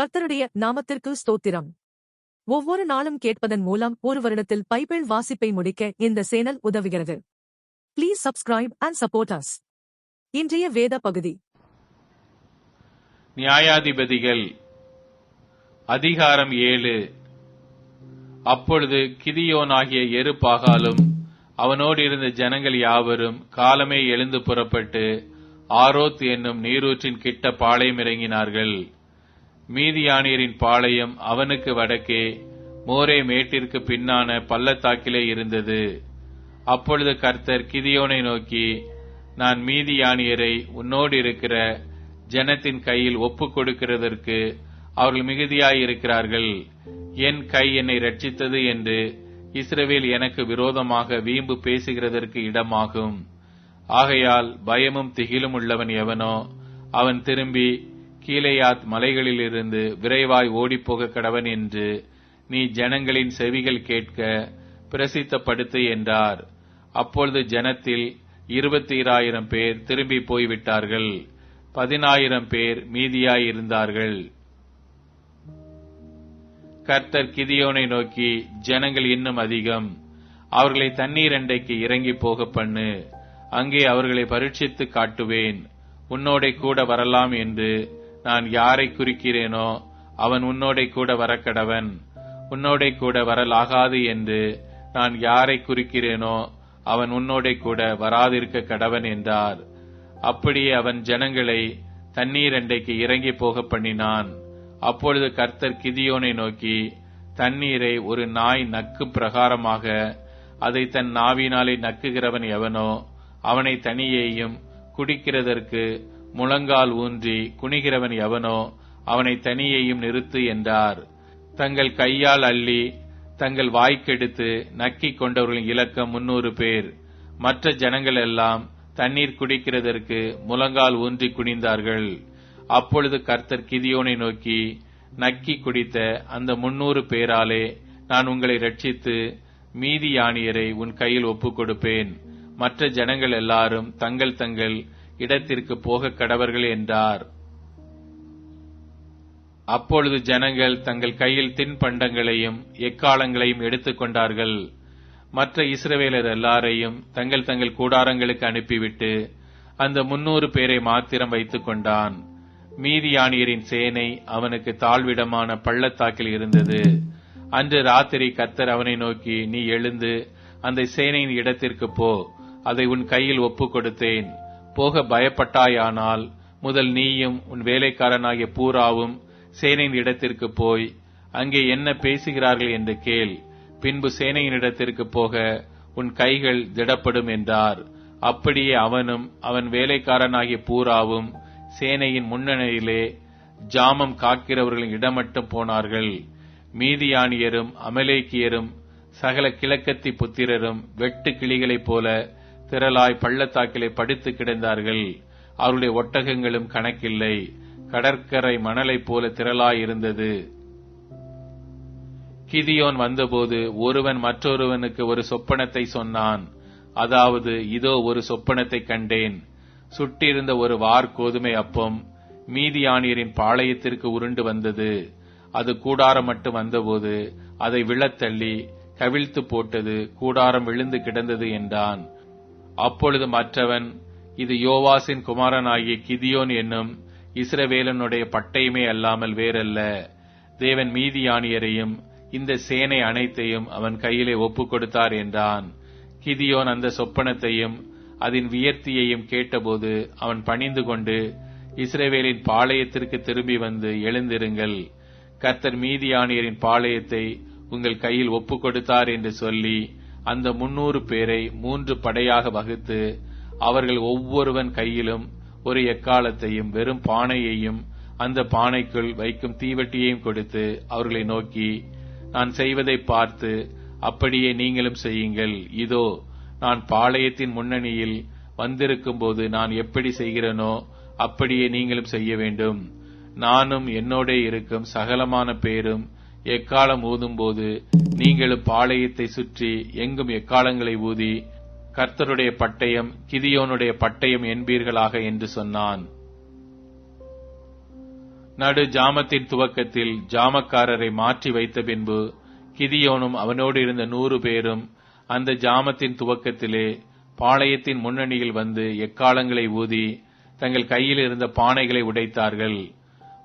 கர்த்தருடைய நாமத்திற்கு ஸ்தோத்திரம். ஒவ்வொரு நாளும் கேட்பதன் மூலம் ஒரு வருடத்தில் பைபிள் வாசிப்பை முடிக்க இந்த சேனல் உதவுகிறது. Please subscribe and support us இன்றைய வேத பகுதி. நியாயாதிபதிகள் அதிகாரம் ஏழு. அப்பொழுது கிதியோனாகிய எருப்பாகாலும் அவனோடு இருந்த ஜனங்கள் யாவரும் காலமே எழுந்து புறப்பட்டு ஆரோத் என்னும் நீரூற்றின் கிட்ட பாளையம் இறங்கினார்கள் மீதியானியரின் பாளையம் அவனுக்கு வடக்கே மோரே மேட்டிற்கு பின்னான பள்ளத்தாக்கிலே இருந்தது. அப்பொழுது கர்த்தர் கிதியோனை நோக்கி நான் மீதியானியரை உன்னோடு இருக்கிற ஜனத்தின் கையில் ஒப்புக் கொடுக்கிறதற்கு அவர்கள் மிகுதியாயிருக்கிறார்கள். என் கை என்னை ரட்சித்தது என்று இஸ்ரவேல் எனக்கு விரோதமாக வீம்பு பேசுகிறதற்கு இடமாகும். ஆகையால் பயமும் திகிலும் உள்ளவன் எவனோ அவன் திரும்பி கீலேயாத் மலைகளிலிருந்து விரைவாய் ஓடிப்போக கடவன் என்று நீ ஜனங்களின் செவிகள் கேட்க பிரசித்தப்படுத்து என்றார். அப்பொழுது ஜனத்தில் இருபத்தி ஆயிரம் பேர் திரும்பி போய்விட்டார்கள். பதினாயிரம் பேர் மீதியாய் இருந்தார்கள் கர்த்தர் கிதியோனை நோக்கி ஜனங்கள் இன்னும் அதிகம். அவர்களை தண்ணீர் அண்டைக்கு இறங்கி போக பண்ணு. அங்கே அவர்களை பரீட்சித்து காட்டுவேன். உன்னோட கூட வரலாம் என்று நான் யாரை குறிக்கிறேனோ அவன் உன்னோட கூட வரக்கடவன் உன்னோட கூட வரலாகாது என்று நான் யாரை குறிக்கிறேனோ அவன் உன்னோட கூட வராதிருக்க கடவன் என்றார். அப்படியே அவன் ஜனங்களை தண்ணீர் அண்டைக்கு இறங்கி போக பண்ணினான். அப்பொழுது கர்த்தர் கிதியோனை நோக்கி தண்ணீரை ஒரு நாய் நக்கு பிரகாரமாக அதை தன் நாவினாலே நக்குகிறவன் எவனோ அவனை தனியேயும் குடிக்கிறதற்கு முழங்கால் ஊன்றி குனிகிறவன் எவனோ அவனை தனியையும் நிறுத்து என்றார். தங்கள் கையால் அள்ளி தங்கள் வாய்க்கெடுத்து நக்கிக் கொண்டவர்களின் இலக்கம் முன்னூறு பேர். மற்ற ஜனங்கள் எல்லாம் தண்ணீர் குடிக்கிறதற்கு முழங்கால் ஊன்றி குனிந்தார்கள். அப்பொழுது கர்த்தர் கிதியோனை நோக்கி நக்கி குடித்த அந்த முன்னூறு பேராலே நான் உங்களை ரட்சித்து மீதி யானியரை உன் கையில் ஒப்புக் கொடுப்பேன். மற்ற ஜனங்கள் எல்லாரும் தங்கள் தங்கள் இடத்திற்கு போக கடவர்கள் என்றார். அப்பொழுது ஜனங்கள் தங்கள் கையில் தின்பண்டங்களையும் எக்காலங்களையும் எடுத்துக்கொண்டார்கள் மற்ற இஸ்ரவேலர் எல்லாரையும் தங்கள் தங்கள் கூடாரங்களுக்கு அனுப்பிவிட்டு அந்த முன்னூறு பேரை மாத்திரம் வைத்துக் கொண்டான். மீதியானியரின் சேனை அவனுக்கு தாழ்விடமான பள்ளத்தாக்கில் இருந்தது. அன்று ராத்திரி கத்தர் அவனை நோக்கி நீ எழுந்து அந்த சேனையின் இடத்திற்கு போ அதை உன் கையில் ஒப்புக் கொடுத்தேன். போக பயப்பட்டாயானால் முதல் நீயும் உன் வேலைக்காரனாகிய பூராவும் சேனையின் இடத்திற்கு போய் அங்கே என்ன பேசுகிறார்கள் என்று கேள். பின்பு சேனையின் இடத்திற்கு போக உன் கைகள் திடப்படும் என்றார். அப்படியே அவனும் அவன் வேலைக்காரனாகிய பூராவும் சேனையின் முன்னணியிலே ஜாமம் காக்கிறவர்களின் இடமட்டும் போனார்கள். மீதியானியரும் அமலேக்கியரும் சகல கிழக்கத்தி புத்திரரும் வெட்டு கிளிகளைப் போல திரளாய் பள்ளத்தாக்கிலே படுத்து கிடந்தார்கள். அவருடைய ஒட்டகங்களும் கணக்கில்லை. கடற்கரை மணலைப் போல திரளாய் இருந்தது கிதியோன் வந்தபோது ஒருவன் மற்றொருவனுக்கு ஒரு சொப்பனத்தை சொன்னான். அதாவது இதோ ஒரு சொப்பனத்தை கண்டேன். சுட்டிருந்த ஒரு வார் கோதுமை அப்பம் மீதியானியரின் பாளையத்திற்கு உருண்டு வந்தது. அது கூடாரம் மட்டும் வந்தபோது அதை விழத்தள்ளி கவிழ்த்து போட்டது. கூடாரம் விழுந்து கிடந்தது என்றான். அப்பொழுது மற்றவன் இது யோவாசின் குமாரனாகிய கிதியோன் என்னும் இஸ்ரவேலனுடைய பட்டயமே அல்லாமல் வேறல்ல. தேவன் மீதியானியரையும் இந்த சேனை அனைத்தையும் அவன் கையிலே ஒப்பு கொடுத்தார் என்றான். கிதியோன் அந்த சொப்பனத்தையும் அதன் வியர்த்தியையும் கேட்டபோது அவன் பணிந்து கொண்டு இஸ்ரேவேலின் பாளையத்திற்கு திரும்பி வந்து எழுந்திருங்கள். கர்த்தர் மீதியானியரின் பாளையத்தை உங்கள் கையில் ஒப்புக் கொடுத்தார் என்று சொல்லி அந்த முன்னூறு பேரை மூன்று படையாக வகுத்து அவர்கள் ஒவ்வொருவன் கையிலும் ஒரு எக்காலத்தையும் வெறும் பானையையும் அந்த பானைக்குள் வைக்கும் தீவட்டியையும் கொடுத்து அவர்களை நோக்கி நான் செய்வதை பார்த்து அப்படியே நீங்களும் செய்யுங்கள். இதோ நான் பாளையத்தின் முன்னணியில் வந்திருக்கும் போது நான் எப்படி செய்கிறேனோ அப்படியே நீங்களும் செய்ய வேண்டும். நானும் என்னோட இருக்கும் சகலமான பேரும் எக்காலம் ஊதும்போது நீங்களும் பாளையத்தை சுற்றி எங்கும் எக்காலங்களை ஊதி கர்த்தருடைய பட்டயம் கிதியோனுடைய பட்டயம் என்பீர்களாக என்று சொன்னான். நடு ஜாமத்தின் துவக்கத்தில் ஜாமக்காரரை மாற்றி வைத்த பின்பு கிதியோனும் அவனோடு இருந்த நூறு பேரும் அந்த ஜாமத்தின் துவக்கத்திலே பாளையத்தின் முன்னணியில் வந்து எக்காலங்களை ஊதி தங்கள் கையில் இருந்த பானைகளை உடைத்தார்கள்.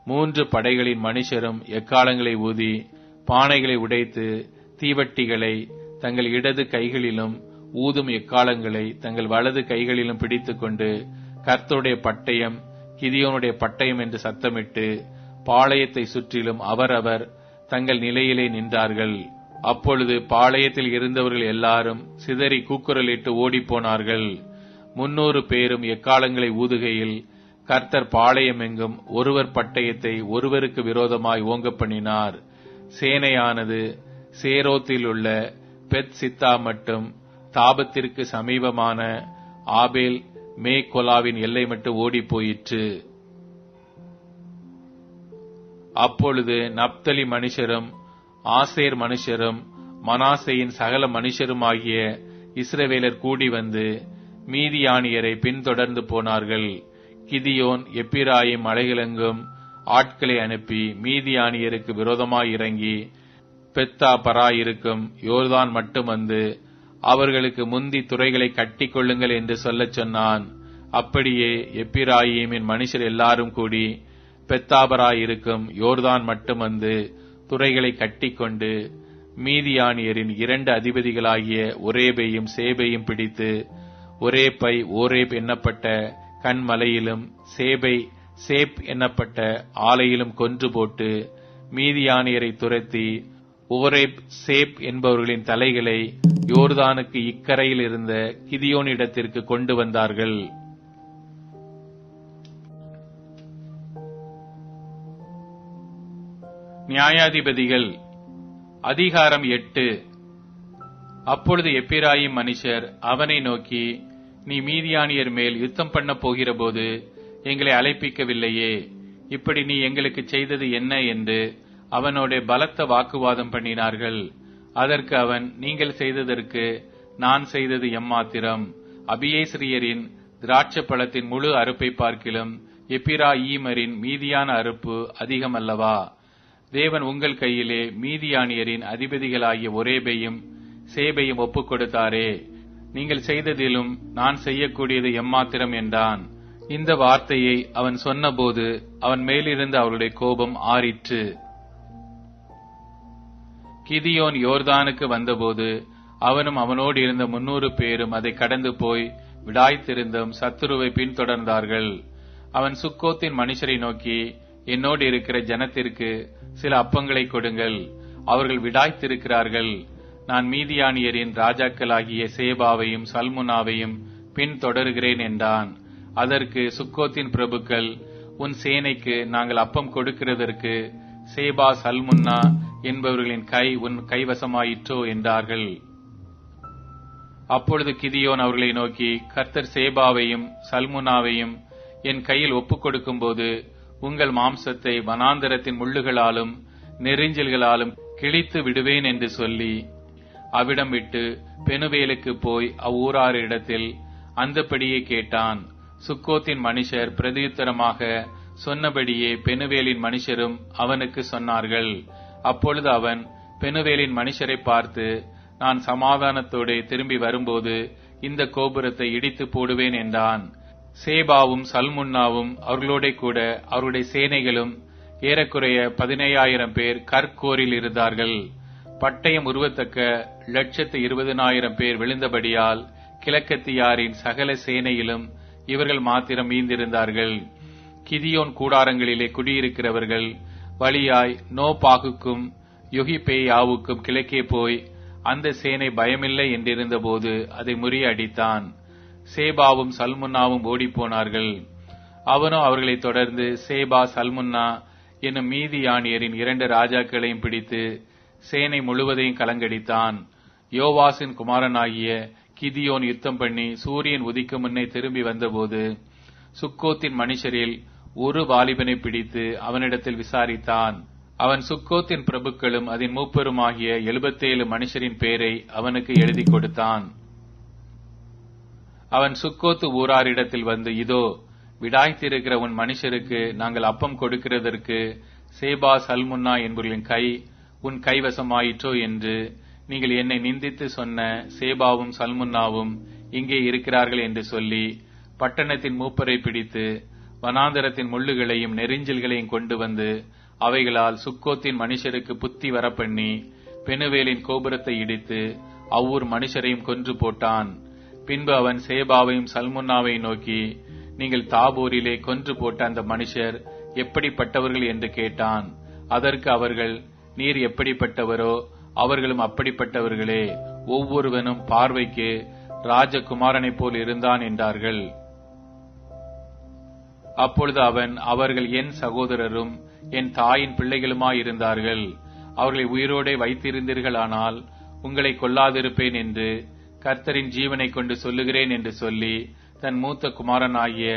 மூன்று படைகளின் மனுஷரும் எக்காலங்களை ஊதி பானைகளை உடைத்து தீவட்டிகளை தங்கள் இடது கைகளிலும் ஊதும் எக்காலங்களை தங்கள் வலது கைகளிலும் பிடித்துக்கொண்டு கர்த்தருடைய பட்டயம் கிதியோனுடைய பட்டயம் என்று சத்தமிட்டு பாளையத்தை சுற்றிலும் அவரவர் தங்கள் நிலையிலே நின்றார்கள். அப்பொழுது பாளையத்தில் இருந்தவர்கள் எல்லாரும் சிதறி கூக்குரலிட்டு ஓடிப்போனார்கள். முன்னூறு பேரும் எக்காலங்களை ஊதுகையில் கர்த்தர் பாளையம் எங்கும் ஒருவர் பட்டயத்தை ஒருவருக்கு விரோதமாய் ஓங்க பண்ணினார் சேனையானது சேரோத்தில் உள்ள பெத் சித்தா மட்டும் தாபத்திற்கு சமீபமான ஆபேல் மேகொலாவின் எல்லை மட்டும் ஓடி போயிற்று அப்பொழுது நப்தலி மனுஷரும் ஆசேர் மனுஷரும் மனாசையின் சகல மனுஷருமாகிய இஸ்ரவேலர் கூடி வந்து மீதியானியரை பின்தொடர்ந்து போனார்கள். கிதியோன் எப்பிராயிம் மலைகளெங்கும் ஆட்களை அனுப்பி மீதியானியருக்கு விரோதமாய் இறங்கி பெத்தா பராயிருக்கும் யோர்தான் மட்டும் வந்து அவர்களுக்கு முந்தி துறைகளை கட்டி கொள்ளுங்கள் என்று சொல்லச் சொன்னான். அப்படியே எப்பிராயிமின் மனுஷர் எல்லாரும் கூடி பெத்தாபராயிருக்கும் யோர்தான் மட்டும் வந்து துறைகளை கட்டிக்கொண்டு மீதியானியரின் இரண்டு அதிபதிகளாகிய ஒரேபையும் சேபையும் பிடித்து ஒரே பை ஓரேப் எண்ணப்பட்ட கண்மலையிலும் சேபை சேப் எனப்பட்ட ஆலையிலும் கொன்று போட்டு மீதியானியரை துரத்தி ஓரேப் சேப் என்பவர்களின் தலைகளை யோர்தானுக்கு இக்கரையில் இருந்த கிதியோனிடத்திற்கு கொண்டு வந்தார்கள். நியாயாதிபதிகள் அதிகாரம் எட்டு. அப்பொழுது எப்பிராயி மனுஷர் அவனை நோக்கி நீ மீதியானியர் மேல் யுத்தம் பண்ண போகிறபோது எங்களை அழைப்பிக்கவில்லையே. இப்படி நீ எங்களுக்கு செய்தது என்ன என்று அவனோட பலத்த வாக்குவாதம் பண்ணினார்கள். அதற்கு அவன் நீங்கள் செய்ததற்கு நான் செய்தது எம்மாத்திரம். அபியேஸ்ரியரின் திராட்சை பழத்தின் முழு அறுப்பை பார்க்கிலும் எப்பிரா ஈமரின் மீதியான அறுப்பு அதிகம் அல்லவா தேவன் உங்கள் கையிலே மீதியானியரின் அதிபதிகளாகிய ஒரேபையும் சேபையும் ஒப்புக் கொடுத்தாரே நீங்கள் செய்ததிலும் நான் செய்யக்கூடியது எம்மாத்திரம் என்றான். இந்த வார்த்தையை அவன் சொன்னபோது அவன் மேலிருந்து அவருடைய கோபம் ஆறிற்று. கிதியோன் யோர்தானுக்கு வந்தபோது அவனும் அவனோடு இருந்த முன்னூறு பேரும் அதை கடந்து போய் விடாய்த்திருந்தும் சத்துருவை பின்தொடர்ந்தார்கள். அவன் சுக்கோத்தின் மனுஷரை நோக்கி என்னோடு இருக்கிற ஜனத்திற்கு சில அப்பங்களை கொடுங்கள். அவர்கள் விடாய்த்திருக்கிறார்கள் நான் மீதியானியரின் ராஜாக்களாகிய சேபாவையும் சல்முனாவையும் பின்தொடர்கிறேன் என்றான். அதற்கு சுக்கோத்தின் பிரபுக்கள் உன் சேனைக்கு நாங்கள் அப்பம் கொடுக்கிறதற்கு சேபா சல்முன்னா என்பவர்களின் கை உன் கைவசமாயிற்றோ? என்றார்கள். அப்பொழுது கிதியோன் அவர்களை நோக்கி கர்த்தர் சேபாவையும் சல்முனாவையும் என் கையில் ஒப்புக் கொடுக்கும்போது உங்கள் மாம்சத்தை வனாந்தரத்தின் முள்ளுகளாலும் நெறிஞ்சல்களாலும் கிழித்து விடுவேன் என்று சொல்லி அவிடம் விட்டு பெனுவேலுக்கு போய் அவ்வூராரிடத்தில் அந்தபடியே கேட்டான். சுக்கோத்தின் மனுஷர் பிரதியுத்தரமாக சொன்னபடியே பெனுவேலின் மனுஷரும் அவனுக்கு சொன்னார்கள். அப்பொழுது அவன் பெனுவேலின் மனுஷரை பார்த்து நான் சமாதானத்தோடு திரும்பி வரும்போது இந்த கோபுரத்தை இடித்து போடுவேன் என்றான். சேபாவும் சல்முன்னாவும் அவர்களோட கூட அவருடைய சேனைகளும் ஏறக்குறைய பதினேழாயிரம் பேர் கற்கோரில் இருந்தார்கள். பட்டயம் உருவத்தக்க லட்சத்து இருபதனாயிரம் பேர் விழுந்தபடியால் கிழக்கத்தியாரின் சகல சேனையிலும் இவர்கள் மாத்திரம் மீந்திருந்தார்கள் கிதியோன் கூடாரங்களிலே குடியிருக்கிறவர்கள் வழியாய் நோ பாகுக்கும் யுகிபேயாவுக்கும் கிழக்கே போய் அந்த சேனை பயமில்லை என்றிருந்தபோது அதை முறியடித்தான். சேபாவும் சல்முன்னாவும் ஓடிப்போனார்கள். அவனோ அவர்களை தொடர்ந்து சேபா சல்முன்னா என்னும் மீதியானியரின் இரண்டு ராஜாக்களையும் பிடித்து சேனை முழுவதையும் கலங்கடித்தான். யோவாசின் குமாரனாகிய கிதியோன் யுத்தம் பண்ணி சூரியன் உதிக்கும் முன்னே திரும்பி வந்தபோது சுக்கோத்தின் மனுஷரில் ஒரு வாலிபனை பிடித்து அவனிடத்தில் விசாரித்தான். அவன் சுக்கோத்தின் பிரபுக்களும் அதன் மூப்பருமாகிய எழுபத்தேழு மனுஷரின் பெயரை அவனுக்கு எழுதி கொடுத்தான். அவன் சுக்கோத்து ஊராரிடத்தில் வந்து இதோ விடாய்த்திருக்கிற உன் மனுஷருக்கு நாங்கள் அப்பம் கொடுக்கிறதற்கு சேபா சல்முன்னா என்பவர்களின் கை உன் கைவசமாயிற்றோ என்று நீங்கள் என்னை நிந்தித்து சொன்ன சேபாவும் சல்முன்னாவும் இங்கே இருக்கிறார்கள் என்று சொல்லி பட்டணத்தின் மூப்பரை பிடித்து வனாந்தரத்தின் முள்ளுகளையும் நெறிஞ்சில்களையும் கொண்டு வந்து அவைகளால் சுக்கோத்தின் மனுஷருக்கு புத்தி வரப்பண்ணி பெணுவேலின் கோபுரத்தை இடித்து அவ்வூர் மனுஷரையும் கொன்று போட்டான். பின்பு அவன் சேபாவையும் சல்முன்னாவையும் நோக்கி நீங்கள் தாபூரிலே கொன்று போட்ட அந்த மனுஷர் எப்படிப்பட்டவர்கள்? என்று கேட்டான். அதற்கு அவர்கள் நீர் எப்படிப்பட்டவரோ அவர்களும் அப்படிப்பட்டவர்களே. ஒவ்வொருவனும் பார்வைக்கு ராஜகுமாரனைப் போல் இருந்தான் என்றார்கள். அப்பொழுது அவன் அவர்கள் என் சகோதரரும் என் தாயின் பிள்ளைகளுமாயிருந்தார்கள். அவர்களை உயிரோடே வைத்திருந்தீர்களானால் உங்களை கொல்லாதிருப்பேன் என்று கர்த்தரின் ஜீவனை கொண்டு சொல்லுகிறேன் என்று சொல்லி தன் மூத்த குமாரனாகிய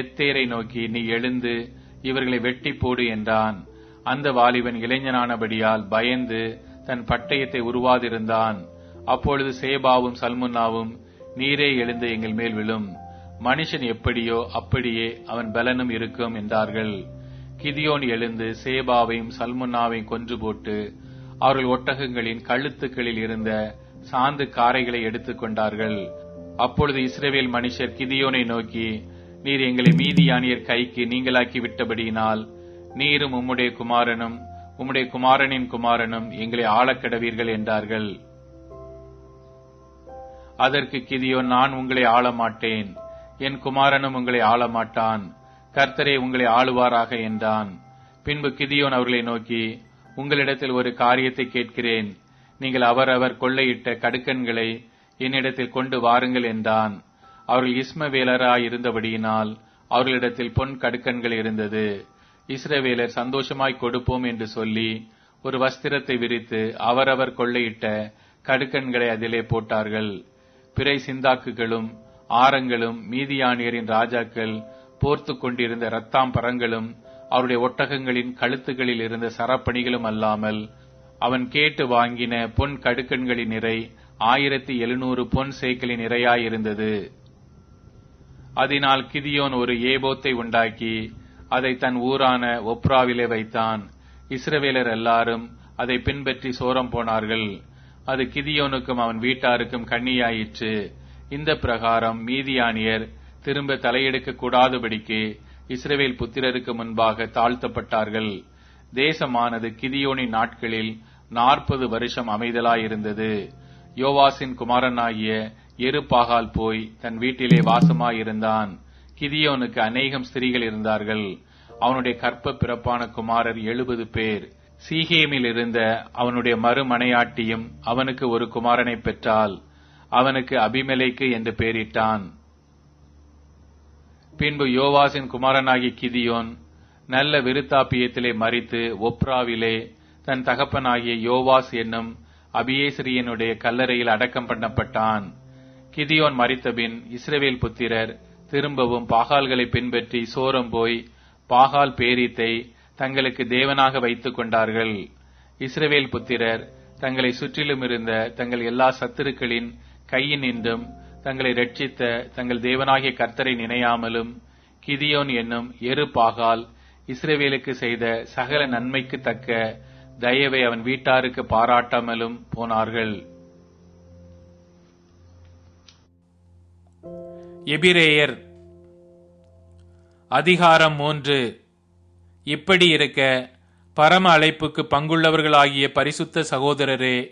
எத்தேரை நோக்கி நீ எழுந்து இவர்களை வெட்டி போடு என்றான். அந்த வாலிபன் இளைஞனானபடியால் பயந்து தன் பட்டயத்தை உருவாதிருந்தான். அப்பொழுது சேபாவும் சல்முன்னாவும் நீரே எழுந்து எங்கள் மேல் விழும். மனுஷன் எப்படியோ அப்படியே அவன் பலனும் இருக்கும் என்றார்கள். கிதியோன் எழுந்து சேபாவையும் சல்முன்னாவையும் கொன்று போட்டு அவர்கள் ஒட்டகங்களின் கழுத்துக்களில் இருந்த சாந்து காரைகளை எடுத்துக் கொண்டார்கள். அப்பொழுது இஸ்ரேவேல் மனுஷர் கிதியோனை நோக்கி நீர் எங்களை மீதியானியர் கைக்கு நீங்களாக்கி விட்டபடியினால் நீரும் உம்முடைய குமாரனும் உம்முடைய குமாரனின் குமாரனும் எங்களை ஆளக்கிடவீர்கள் என்றார்கள். அதற்கு கிதியோன் நான் உங்களை ஆள மாட்டேன் என் குமாரனும் உங்களை ஆளமாட்டான். கர்த்தரே உங்களை ஆளுவாராக என்றான். பின்பு கிதியோன் அவர்களை நோக்கி உங்களிடத்தில் ஒரு காரியத்தை கேட்கிறேன். நீங்கள் அவரவர் கொள்ளையிட்ட கடுக்கன்களை என்னிடத்தில் கொண்டு வாருங்கள் என்றான். அவர்கள் இஸ்மவேலராயிருந்தபடியினால் அவர்களிடத்தில் பொன் கடுக்கன்கள் இருந்தது. இஸ்ரவேலர் சந்தோஷமாய் கொடுப்போம் என்று சொல்லி ஒரு வஸ்திரத்தை விரித்து அவரவர் கொள்ளையிட்ட கடுக்கண்களை அதிலே போட்டார்கள். பிறை சிந்தாக்குகளும் ஆரங்களும் மீதியானியரின் ராஜாக்கள் போர்த்து கொண்டிருந்த ரத்தாம்பரங்களும் அவருடைய ஒட்டகங்களின் கழுத்துகளில் இருந்த சரப்பணிகளும் அல்லாமல் அவன் கேட்டு வாங்கின பொன் கடுக்கண்களின் நிறை ஆயிரத்தி எழுநூறு பொன் சேக்கலின் நிறையாயிருந்தது. அதனால் கிதியோன் ஒரு ஏபோத்தை உண்டாக்கி அதை தன் ஊரான ஒப்ராவிலே வைத்தான். இஸ்ரவேலர் எல்லாரும் அதை பின்பற்றி சோரம் போனார்கள். அது கிதியோனுக்கும் அவன் வீட்டாருக்கும் கண்ணியாயிற்று. இந்த பிரகாரம் மீதியானியர் திரும்ப தலையெடுக்க கூடாதபடிக்கு இஸ்ரவேல் புத்திரருக்கு முன்பாக தாழ்த்தப்பட்டார்கள். தேசமானது கிதியோனின் நாட்களில் நாற்பது வருஷம் அமைதலாயிருந்தது. யோவாசின் குமாரனாகிய எருபாகால் போய் தன் வீட்டிலே வாசமாயிருந்தான். கிதியோனுக்கு அநேகம் ஸ்திரீகள் இருந்தார்கள். அவனுடைய கற்ப பிறப்பான குமாரர் எழுபது பேர். சீகேமில் இருந்த அவனுடைய மறுமனையாட்டியும் அவனுக்கு ஒரு குமாரனை பெற்றால் அவனுக்கு அபிமலைக்கு என்று பெயரிட்டான். பின்பு யோவாசின் குமாரனாகிய கிதியோன் நல்ல விருத்தாப்பியத்திலே மறித்து ஒப்ராவிலே தன் தகப்பனாகிய யோவாஸ் என்னும் அபியேசரியனுடைய கல்லறையில் அடக்கம் பண்ணப்பட்டான். கிதியோன் மறித்தபின் இஸ்ரவேல் புத்திரர் திரும்பவும் பாகால்களை பின்பற்றி சோரம் போய் பாகால் பேரித்தை தங்களுக்கு தேவனாக வைத்துக் கொண்டார்கள். இஸ்ரவேல் புத்திரர் தங்களை சுற்றிலும் இருந்த தங்கள் எல்லா சத்துருக்களின் கையினின்றும் தங்களை ரட்சித்த தங்கள் தேவனாகிய கர்த்தரை நினையாமலும் கிதியோன் என்னும் எரு பாகால் இஸ்ரேவேலுக்கு செய்த சகல நன்மைக்கு தக்க தயவை அவன் வீட்டாருக்கு பாராட்டாமலும் போனார்கள். எபிரேயர் அதிகாரம் மூன்று. இப்படி இருக்க பரம அழைப்புக்கு பங்குள்ளவர்களாகிய பரிசுத்த சகோதரரே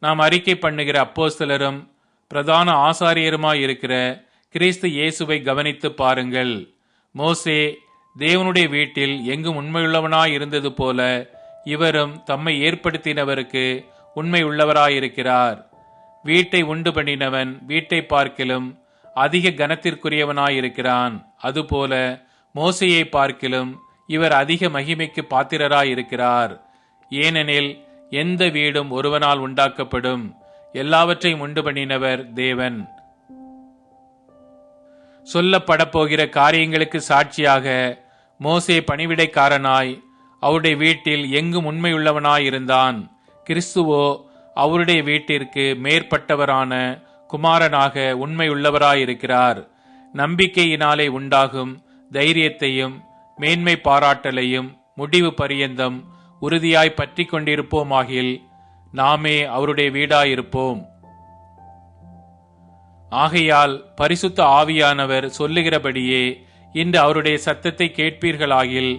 நாம் அறிக்கை பண்ணுகிற அப்போஸ்தலரும் பிரதான ஆசாரியருமாயிருக்கிற கிறிஸ்து இயேசுவை கவனித்து பாருங்கள். மோசே தேவனுடைய வீட்டில் எங்கும் உண்மையுள்ளவனாய் இருந்தது போல இவரும் தம்மை ஏற்படுத்தினவருக்கு உண்மை உள்ளவராயிருக்கிறார் வீட்டை உண்டு பண்ணினவன் வீட்டை பார்க்கிலும் அதிக கனத்திற்குரியவனாயிருக்கிறான். அதுபோல மோசையை பார்க்கிலும் இவர் அதிக மகிமைக்கு பாத்திரராயிருக்கிறார். ஏனெனில் எந்த வீடும் ஒருவனால் உண்டாக்கப்படும். எல்லாவற்றையும் உண்டு பண்ணினவர் தேவன். சொல்லப்படப்போகிற காரியங்களுக்கு சாட்சியாக மோசே பணிவிடைக்காரனாய் அவருடைய வீட்டில் எங்கும் உண்மையுள்ளவனாயிருந்தான். கிறிஸ்துவோ அவருடைய வீட்டிற்கு மேற்பட்டவரான குமாரனாக உண்மையுள்ளவராயிருக்கிறார். நம்பிக்கையினாலே உண்டாகும் தைரியத்தையும் மேன்மை பாராட்டலையும் முடிவு பரியந்தம் உறுதியாய் பற்றி கொண்டிருப்போமாகில் நாமே அவருடைய வீடாயிருப்போம். ஆகையால் பரிசுத்த ஆவியானவர் சொல்லுகிறபடியே இன்று அவருடைய சத்தத்தை கேட்பீர்களாகில்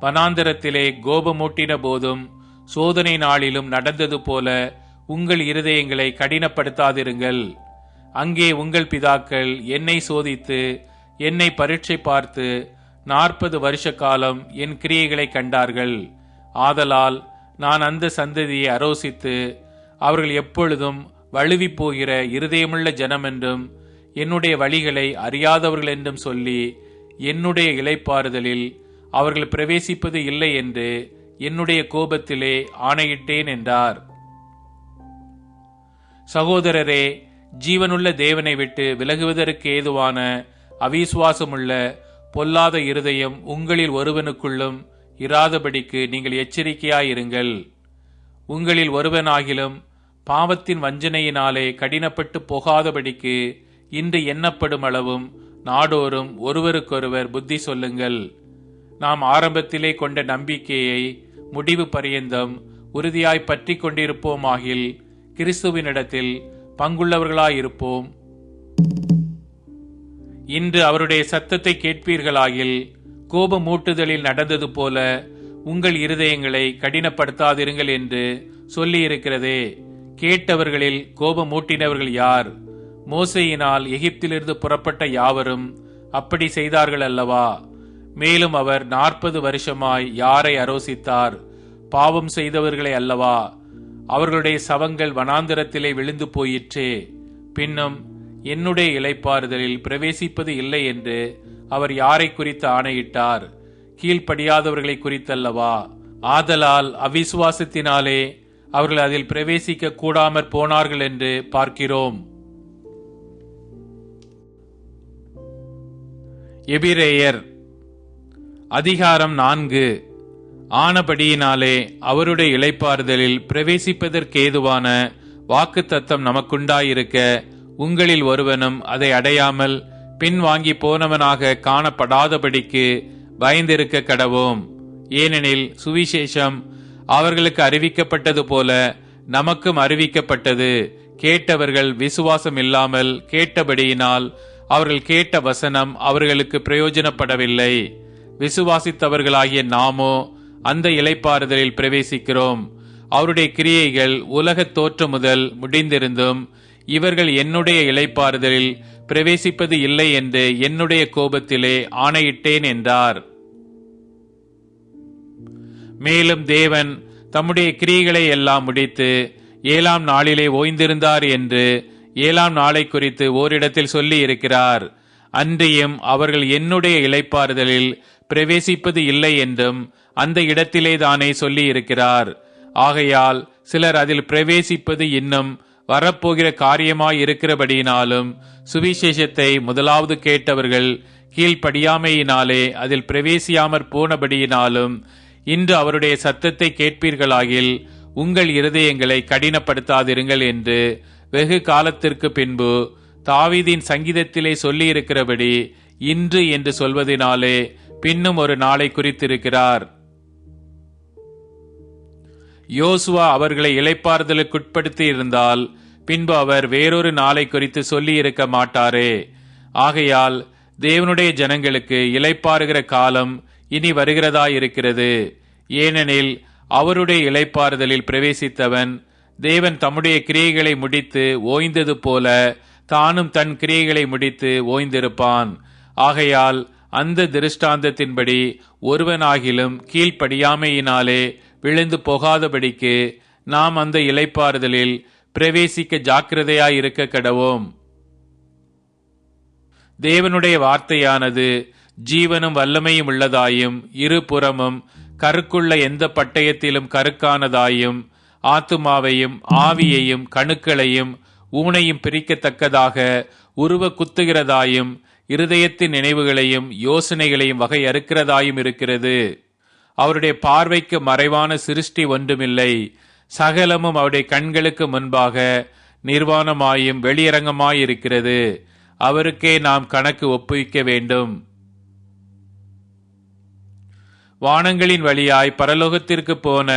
வனாந்தரத்திலே கோபமூட்டின போதும் சோதனை நாளிலும் நடந்தது போல உங்கள் இருதயங்களை கடினப்படுத்தாதிருங்கள். அங்கே உங்கள் பிதாக்கள் என்னை சோதித்து என்னை பரீட்சை பார்த்து நாற்பது வருஷ காலம் என் கிரியைகளை கண்டார்கள். ஆதலால் நான் அந்த சந்ததியை அரோசித்து அவர்கள் எப்பொழுதும் வழுவி போகிற இருதயமுள்ள ஜனம் என்றும் என்னுடைய வழிகளை அறியாதவர்கள் என்றும் சொல்லி என்னுடைய இலைப்பாறுதலில் அவர்கள் பிரவேசிப்பது இல்லை என்று என்னுடைய கோபத்திலே ஆணையிட்டேன் என்றார். சகோதரரே ஜீவனுள்ள தேவனை விட்டு விலகுவதற்கு ஏதுவான அவிசுவாசமுள்ள பொல்லாத இருதயம் உங்களில் ஒருவனுக்குள்ளும் இராதபடிக்கு நீங்கள் எச்சரிக்கையாயிருங்கள். உங்களில் ஒருவனாகிலும் பாவத்தின் வஞ்சனையினாலே கடினப்பட்டு போகாதபடிக்கு இன்று எண்ணப்படும் அளவும் நாடோறும் ஒருவருக்கொருவர் புத்தி சொல்லுங்கள். நாம் ஆரம்பத்திலே கொண்ட நம்பிக்கையை முடிவு பரியந்தம் உறுதியாய் பற்றி கொண்டிருப்போமாகில் கிறிஸ்துவினிடத்தில் பங்குள்ளவர்களாயிருப்போம். இன்று அவருடைய சத்தத்தை கேட்பீர்களாகில் கோபமூட்டுதலில் நடந்தது போல உங்கள் இருதயங்களை கடினப்படுத்தாதிருங்கள் என்று சொல்லியிருக்கிறதே. கேட்டவர்களில் கோபமூட்டினவர்கள் யார்? மோசையினால் எகிப்திலிருந்து புறப்பட்ட யாவரும் அப்படி செய்தார்கள் அல்லவா? மேலும் அவர் நாற்பது வருஷமாய் யாரை அரோசித்தார்? பாவம் செய்தவர்களை அல்லவா? அவர்களுடைய சவங்கள் வனாந்திரத்திலே விழுந்து போயிற்றே. பின்னும் என்னுடைய இலைப்பாறுதலில் பிரவேசிப்பது இல்லை என்று அவர் யாரை குறித்து ஆணையிட்டார்? கீழ்ப்படியாதவர்களை குறித்தல்லவா? ஆதலால் அவிசுவாசத்தினாலே அவர்கள் அதில் பிரவேசிக்க கூடாமற் போனார்கள் என்று பார்க்கிறோம். எபிரேயர் அதிகாரம் நான்கு. ஆனபடியினாலே அவருடைய இளைப்பாறுதலில் பிரவேசிப்பதற்கேதுவான வாக்கு தத்தம் நமக்குண்டாயிருக்க உங்களில் ஒருவனும் அதை அடையாமல் பின்வாங்கி போனவனாக காணப்படாதபடிக்கு பயந்திருக்க கடவோம். ஏனெனில் சுவிசேஷம் அவர்களுக்கு அறிவிக்கப்பட்டது போல நமக்கும் அறிவிக்கப்பட்டது. கேட்டவர்கள் விசுவாசம் இல்லாமல் கேட்டபடியினால் அவர்கள் கேட்ட வசனம் அவர்களுக்கு பிரயோஜனப்படவில்லை. விசுவாசித்தவர்களாகிய நாமோ அந்த இலைப்பாறுதலில் பிரவேசிக்கிறோம். அவருடைய கிரியைகள் உலகத் தோற்றம் முதல் முடிந்திருந்தும் இவர்கள் என்னுடைய இலைப்பாறுதலில் பிரவேசிப்பது இல்லை என்று என்னுடைய கோபத்திலே ஆணையிட்டேன் என்றார். மேலும் தேவன் தம்முடைய கிரியைகளை எல்லாம் முடித்து ஏழாம் நாளிலே ஓய்ந்திருந்தார் என்று ஏழாம் நாளை குறித்து ஓரிடத்தில் சொல்லி இருக்கிறார் அன்றியும் அவர்கள் என்னுடைய இலைப்பாறுதலில் பிரவேசிப்பது இல்லை என்றும் அந்த இடத்திலே தானே சொல்லி இருக்கிறார் ஆகையால் சிலர் அதில் பிரவேசிப்பது இன்னும் வரப்போகிற காரியமாய் இருக்கிறபடியினாலும் சுவிசேஷத்தை முதலாவது கேட்டவர்கள் கீழ்ப்படியாமையினாலே அதில் பிரவேசியாமற் போனபடியினாலும் இன்று அவருடைய சத்தத்தை கேட்பீர்களாகில் உங்கள் இருதயங்களை கடினப்படுத்தாதிருங்கள் என்று வெகு காலத்திற்கு பின்பு தாவீதின் சங்கீதத்திலே சொல்லியிருக்கிறபடி இன்று என்று சொல்வதினாலே பின்னும் ஒரு நாளை குறித்திருக்கிறார். யோசுவா அவர்களை இளைப்பாறுதலுக்குட்படுத்தி இருந்தால் பின்பு அவர் வேறொரு நாளை குறித்து சொல்லியிருக்க மாட்டாரே. ஆகையால் தேவனுடைய ஜனங்களுக்கு இளைப்பாறுகிற காலம் இனி வருகிறதாயிருக்கிறது. ஏனெனில் அவருடைய இழைப்பாறுதலில் பிரவேசித்தவன் தேவன் தம்முடைய கிரியைகளை முடித்து ஓய்ந்தது போல தானும் தன் கிரியைகளை முடித்து ஓய்ந்திருப்பான். ஆகையால் அந்த திருஷ்டாந்தத்தின்படி ஒருவனாகிலும் கீழ்ப்படியாமையினாலே விழுந்து போகாதபடிக்கு நாம் அந்த இலைப்பாறுதலில் பிரவேசிக்க ஜாக்கிரதையாய் இருக்க கடவோம். தேவனுடைய வார்த்தையானது ஜீவனும் வல்லமையும் உள்ளதாயும் இருபுறமும் கருக்குள்ள எந்த பட்டயத்திலும் கருக்கானதாயும் ஆத்துமாவையும் ஆவியையும் கணுக்களையும் ஊனையும் பிரிக்கத்தக்கதாக உருவ குத்துகிறதாயும் இருதயத்தின் நினைவுகளையும் யோசனைகளையும் வகை அறுக்கிறதாயும் இருக்கிறது. அவருடைய பார்வைக்கு மறைவான சிருஷ்டி ஒன்றுமில்லை. சகலமும் அவருடைய கண்களுக்கு முன்பாக நிர்வாணமாயும் வெளியரங்கமாயிருக்கிறது. அவருக்கே நாம் கணக்கு ஒப்புவிக்க வேண்டும். வானங்களின் வழியாய் பரலோகத்திற்கு போன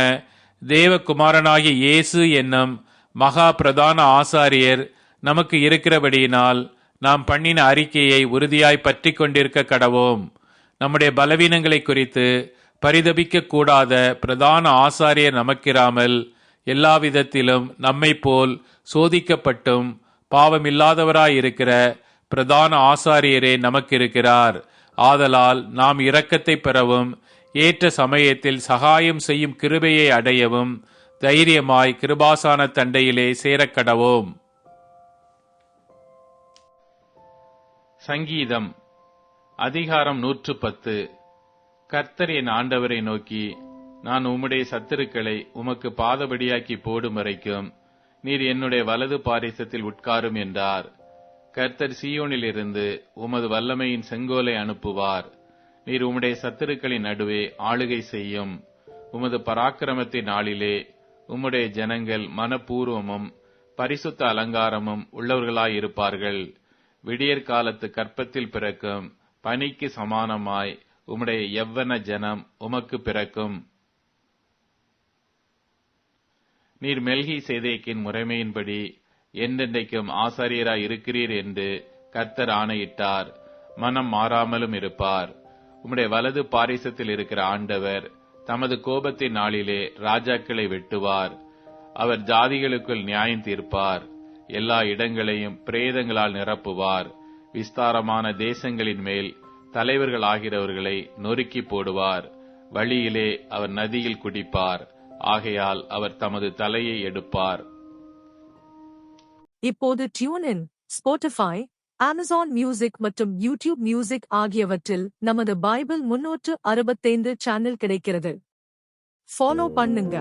தேவகுமாரனாகிய இயேசு என்னும் மகா பிரதான ஆசாரியர் நமக்கு இருக்கிறபடியினால் நாம் பண்ணின அறிக்கையை உறுதியாய் பற்றி கொண்டிருக்க கடவோம். நம்முடைய பலவீனங்களை குறித்து பரிதபிக்க கூடாத பிரதான ஆசாரியர் நமக்கிராமல் எல்லா விதத்திலும் நம்மை போல் சோதிக்கப்பட்டும் பாவமில்லாதவராயிருக்கிற பிரதான ஆசாரியரே நமக்கிருக்கிறார். ஆதலால் நாம் இரக்கத்தை பெறவும் ஏற்ற சமயத்தில் சகாயம் செய்யும் கிருபையை அடையவும் தைரியமாய் கிருபாசான தண்டையிலே சேரக்கடவோம். சங்கீதம் அதிகாரம் நூற்று பத்து கர்த்தர் என் ஆண்டவரை நோக்கி நான் உம்முடைய சத்துருக்களை உமக்கு பாதபடியாக்கி போடும் வரைக்கும் நீர் என்னுடைய வலது பாரிசத்தில் உட்காரும் என்றார். கர்த்தர் சீயோனிலிருந்து உமது வல்லமையின் செங்கோலை அனுப்புவார். நீர் உம்முடைய சத்துருக்களின் நடுவே ஆளுகை செய்யும். உமது பராக்கிரமத்தின் நாளிலே உம்முடைய ஜனங்கள் மனப்பூர்வமும் பரிசுத்த அலங்காரமும் உள்ளவர்களாயிருப்பார்கள். விடியற் காலத்து கற்பத்தில் பிறக்கும் பனிக்கு சமானமாய் உம்முடைய எவ்வன ஜனம் உமக்கு பிறக்கும். நீர் மெல்கி சேதேக்கின் முறைமையின்படி என்றென்றைக்கும் ஆசாரியராய் இருக்கிறீர் என்று கர்த்தர் ஆணையிட்டார். மனம் மாறாமலும் இருப்பார். உம்முடைய வலது பாரிசத்தில் இருக்கிற ஆண்டவர் தமது கோபத்தின் நாளிலே ராஜாக்களை வெட்டுவார். அவர் ஜாதிகளுக்குள் நியாயம் தீர்ப்பார். எல்லா இடங்களையும் பிரேதங்களால் நிரப்புவார். விஸ்தாரமான தேசங்களின் மேல் தலைவர்கள் ஆகிறவர்களை நொறுக்கி போடுவார். வழியிலே அவர் நதியில் குடிப்பார் ஆகையால் அவர் தமது தலையை எடுப்பார். இப்போது tune in Spotify Amazon music மற்றும் யூடியூப் மியூசிக் ஆகியவற்றில் நமது பைபிள் முன்னூற்று அறுபத்தைந்து சேனல் கிடைக்கிறது. ஃபாலோ பண்ணுங்க.